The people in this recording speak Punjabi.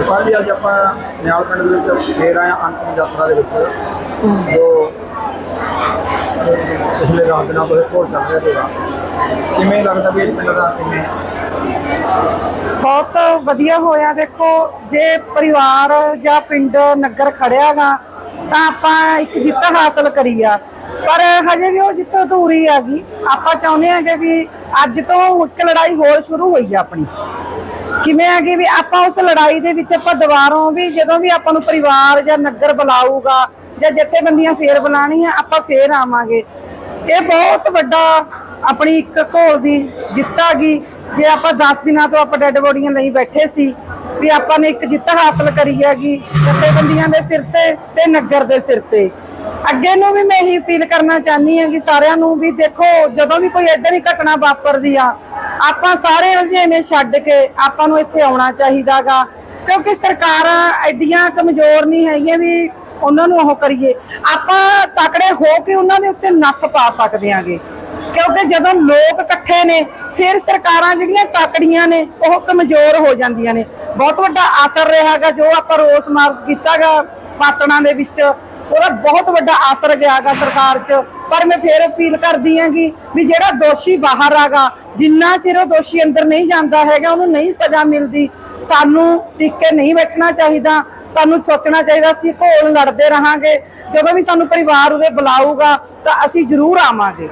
ਪਰ ਅੱਜ ਆਪਾਂ ਨਿਆਲ ਪਿੰਡ ਦੇ ਵਿੱਚ ਫੇਰ ਆਏ ਹਾਂ ਅੰਤਿਮ ਯਾਤਰਾ ਦੇ ਵਿੱਚ, ਜੋ ਪਿਛਲੇ ਰਾਤ ਦਿਨਾਂ ਤੋਂ ਇਹ ਘੋਲ ਚੱਲ ਰਿਹਾ ਸੀਗਾ। ਕਿਵੇਂ ਲੱਗਦਾ ਵੀ ਇਹ ਪਿੰਡ ਦਾ ਕਿਵੇਂ? ਬਹੁਤ ਵਧੀਆ ਹੋਇਆ। ਦੇਖੋ, ਜੇ ਪਰਿਵਾਰ ਜਾਂ ਪਿੰਡ ਨਗਰ ਖੜਿਆਗਾ ਤਾਂ ਆਪਾਂ ਇੱਕ ਜਿੱਤ ਹਾਸਲ ਕਰੀ ਆ। ਪਰ ਹਜੇ ਵੀ ਉਹ ਜਿੱਤ ਅਧੂਰੀ ਆ ਗਈ ਆਪਾਂ ਚਾਹੁੰਦੇ ਆਂਗੇ ਵੀ ਅੱਜ ਤੋਂ ਇੱਕ ਲੜਾਈ ਹੋਰ ਸ਼ੁਰੂ ਹੋਈ ਆ ਆਪਣੀ। ਕਿਵੇਂ ਆ ਕਿ ਵੀ ਆਪਾਂ ਉਸ ਲੜਾਈ ਦੇ ਵਿੱਚ ਆਪਾਂ ਦੁਬਾਰੋਂ ਵੀ ਜਦੋਂ ਵੀ ਆਪਾਂ ਨੂੰ ਪਰਿਵਾਰ ਜਾਂ ਨਗਰ ਬੁਲਾਊਗਾ ਜਾਂ ਜਥੇਬੰਦੀਆਂ ਫੇਰ ਬੁਲਾਣੀਆਂ ਆਪਾਂ ਫੇਰ ਆਵਾਂਗੇ। ਇਹ ਬਹੁਤ ਵੱਡਾ ਆਪਣੀ ਇੱਕ ਘੋਲ ਦੀ ਜਿੱਤ ਆ ਗਈ। ਜੇ ਆਪਾਂ 10 ਦਿਨਾਂ ਤੋਂ ਆਪਾਂ ਡੈੱਡ ਬੋਡੀਆਂ ਲਈ ਬੈਠੇ ਸੀ, ਵੀ ਆਪਾਂ ਨੇ ਇੱਕ ਜਿੱਤ ਹਾਸਲ ਕਰੀ ਹੈਗੀ ਜਥੇਬੰਦੀਆਂ ਦੇ ਸਿਰ ਤੇ ਤੇ ਨਗਰ ਦੇ ਸਿਰ ਤੇ। ਅੱਗੇ ਨੂੰ ਵੀ ਮੈਂ ਇਹੀ ਅਪੀਲ ਕਰਨਾ ਚਾਹਨੀ ਹਾਂ ਕਿ ਸਾਰਿਆਂ ਨੂੰ ਵੀ ਦੇਖੋ, ਜਦੋਂ ਵੀ ਕੋਈ ਏਦਾਂ ਦੀ ਘਟਨਾ ਵਾਪਰਦੀ ਆ ਆਪਾਂ ਸਾਰੇ ਉਲਝੇਵੇਂ ਛੱਡ ਕੇ, ਆਪਾਂ ਨੂੰ ਇੱਥੇ ਆਉਣਾ ਚਾਹੀਦਾਗਾ। ਕਿਉਂਕਿ ਸਰਕਾਰਾਂ ਐਡੀਆਂ ਕਮਜ਼ੋਰ ਨਹੀਂ ਹੈਗੀਆਂ ਵੀ ਉਹਨਾਂ ਨੂੰ ਉਹ ਕਰੀਏ। ਆਪਾਂ ਤਕੜੇ ਹੋ ਕੇ ਉਹਨਾਂ ਦੇ ਉੱਤੇ ਨੱਥ ਪਾ ਸਕਦੇ ਆਂਗੇ। ਕਿਉਂਕਿ ਜਦੋਂ ਲੋਕ ਇਕੱਠੇ ਨੇ, ਫਿਰ ਸਰਕਾਰਾਂ ਜਿਹੜੀਆਂ ਤਾਕੜੀਆਂ ਨੇ, ਉਹ ਕਮਜ਼ੋਰ ਹੋ ਜਾਂਦੀਆਂ ਨੇ। ਬਹੁਤ ਵੱਡਾ ਅਸਰ ਰਿਹਾਗਾ ਜੋ ਆਪਾਂ ਰੋਸ ਮਾਰਚ ਕੀਤਾਗਾ ਪਾਤਣਾ ਦੇ ਵਿੱਚ। ਉਹਦਾ ਬਹੁਤ ਵੱਡਾ ਅਸਰ ਗਿਆਗਾ ਸਰਕਾਰ 'ਚ। ਪਰ ਮੈਂ ਫੇਰ ਅਪੀਲ ਕਰਦੀ ਆਂਗੀ ਵੀ ਜਿਹੜਾ ਦੋਸ਼ੀ ਬਾਹਰ ਆਗਾ ਜਿੰਨਾ ਚਿਰ ਉਹ ਦੋਸ਼ੀ ਅੰਦਰ ਨਹੀਂ ਜਾਂਦਾ ਹੈਗਾ, ਉਹਨੂੰ ਨਹੀਂ ਸਜ਼ਾ ਮਿਲਦੀ। ਸਾਨੂੰ ਟਿਕ ਨਹੀਂ ਬੈਠਣਾ ਚਾਹੀਦਾ, ਸਾਨੂੰ ਸੋਚਣਾ ਚਾਹੀਦਾ ਅਸੀਂ ਘੋਲ ਲੜਦੇ ਰਹਾਂਗੇ। ਜਦੋਂ ਵੀ ਸਾਨੂੰ ਪਰਿਵਾਰ ਉਰੇ ਬੁਲਾਊਗਾ, ਤਾਂ ਅਸੀਂ ਜ਼ਰੂਰ ਆਵਾਂਗੇ।